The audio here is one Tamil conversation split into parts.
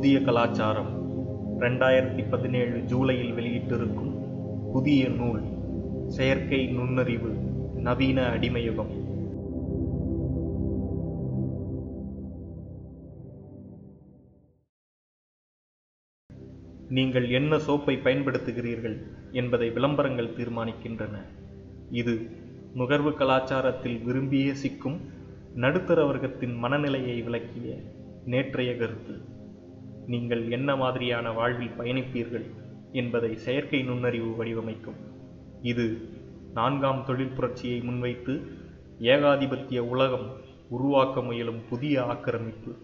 புதிய கலாச்சாரம் ரெண்டாயிரத்தி பதினேழு ஜூலையில் வெளியிட்டிருக்கும் புதிய நூல் செயற்கை நுண்ணறிவு நவீன அடிமையுகம். நீங்கள் என்ன சோப்பை பயன்படுத்துகிறீர்கள் என்பதை விளம்பரங்கள் தீர்மானிக்கின்றன. இது நுகர்வு கலாச்சாரத்தில் விரும்பிய சிக்கும் நடுத்தர வர்க்கத்தின் மனநிலையை விளக்கிய நேற்றைய கருத்து. நீங்கள் என்ன மாதிரியான வாழ்வில் பயணிப்பீர்கள் என்பதை செயற்கை நுண்ணறிவு வடிவமைக்கும். இது நான்காம் தொழில் புரட்சியை முன்வைத்து ஏகாதிபத்திய உலகம் உருவாக்க முயலும் புதிய ஆக்கிரமிப்பு.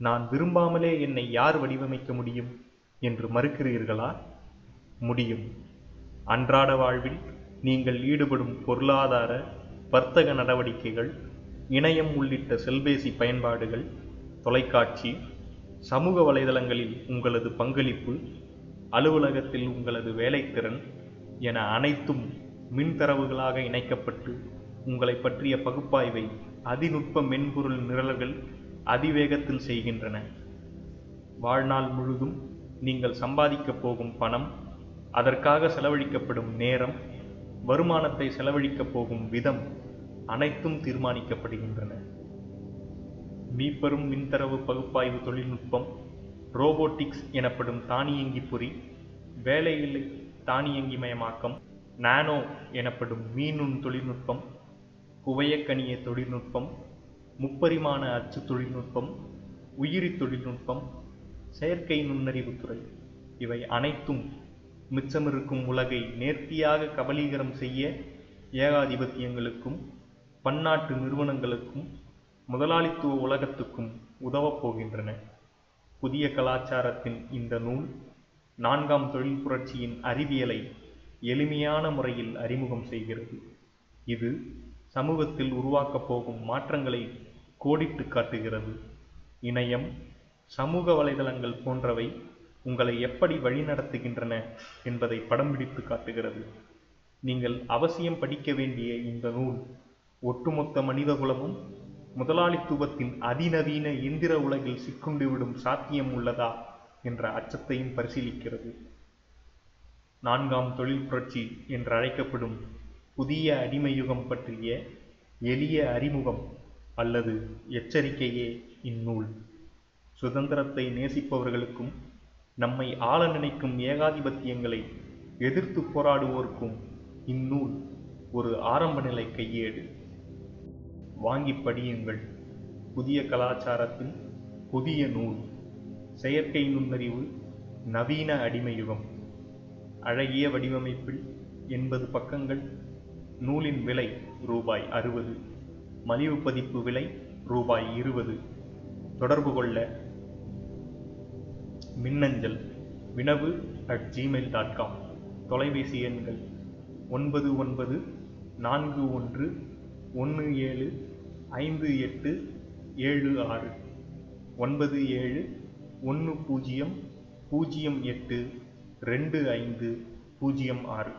நான் விரும்பாமலே என்னை யார் வடிவமைக்க முடியும் என்று மறுக்கிறீர்களா? முடியும். அன்றாட வாழ்வில் நீங்கள் ஈடுபடும் பொருளாதார வர்த்தக நடவடிக்கைகள் இணையம் உள்ளிட்ட செல்பேசி பயன்பாடுகள் தொலைக்காட்சி சமூக வலைதளங்களில் உங்களது பங்களிப்பு அலுவலகத்தில் உங்களது வேலைத்திறன் என அனைத்தும் மின்தரவுகளாக இணைக்கப்பட்டு உங்களை பற்றிய பகுப்பாய்வை அதிநுட்ப மென்பொருள் நிரல்கள் அதிவேகத்தில் செய்கின்றன. வாழ்நாள் முழுதும் நீங்கள் சம்பாதிக்கப் போகும் பணம் அதற்காக செலவழிக்கப்படும் நேரம் வருமானத்தை செலவழிக்கப் போகும் விதம் அனைத்தும் தீர்மானிக்கப்படுகின்றன. மீப்பெரும் மின்தரவு பகுப்பாய்வு தொழில்நுட்பம் ரோபோட்டிக்ஸ் எனப்படும் தானியங்கி பொறி வேலையில்லை தானியங்கிமயமாக்கம் நானோ எனப்படும் மீனுண் தொழில்நுட்பம் குவையக்கணிய தொழில்நுட்பம் முப்பரிமாண அச்சு தொழில்நுட்பம் உயிரி தொழில்நுட்பம் செயற்கை நுண்ணறிவு துறை. இவை அனைத்தும் மிச்சமிருக்கும் உலகை நேர்த்தியாக கபலீகரம் செய்ய ஏகாதிபத்தியங்களுக்கும் பன்னாட்டு நிறுவனங்களுக்கும் முதலாளித்துவ உலகத்துக்கும் உதவப் போகின்றன. புதிய கலாச்சாரத்தின் இந்த நூல் நான்காம் தொழில் புரட்சியின் அறிவியலை எளிமையான முறையில் அறிமுகம் செய்கிறது. இது சமூகத்தில் உருவாக்கப் போகும் மாற்றங்களை கோடிட்டு காட்டுகிறது. இணையம் சமூக வலைதளங்கள் போன்றவை உங்களை எப்படி வழிநடத்துகின்றன என்பதை படம் பிடித்து காட்டுகிறது. நீங்கள் அவசியம் படிக்க வேண்டிய இந்த நூல் ஒட்டுமொத்த மனிதகுலமும் முதலாளித்துவத்தின் அதிநவீன எந்திர உலகில் சிக்குண்டு விடும் சாத்தியம் உள்ளதா என்ற அச்சத்தையும் பரிசீலிக்கிறது. நான்காம் தொழில் புரட்சி என்று அழைக்கப்படும் புதிய அடிமையுகம் பற்றிய எளிய அறிமுகம் அல்லது எச்சரிக்கையே இந்நூல். சுதந்திரத்தை நேசிப்பவர்களுக்கும் நம்மை ஆள நினைக்கும் ஏகாதிபத்தியங்களை எதிர்த்து போராடுவோருக்கும் இந்நூல் ஒரு ஆரம்ப நிலை கையேடு. வாங்கி படியுங்கள். புதிய கலாச்சாரத்தின் புதிய நூல். செயற்கை நுண்ணறிவு நவீன அடிமையுகம். அழகிய வடிவமைப்பில் எண்பது பக்கங்கள். நூலின் விலை ரூபாய் அறுபது. மலிவு பதிப்பு விலை ரூபாய் இருபது. தொடர்பு கொள்ள மின்னஞ்சல் Vinavu at Gmail dot com தொலைபேசி எண்கள் ஒன்பது ஒன்பது நான்கு ஒன்று ஒன்று ஏழு ஐந்து எட்டு ஏழு ஆறு. ஒன்பது ஏழு ஒன்று பூஜ்ஜியம் பூஜ்ஜியம் எட்டு ரெண்டு ஐந்து பூஜ்ஜியம் ஆறு.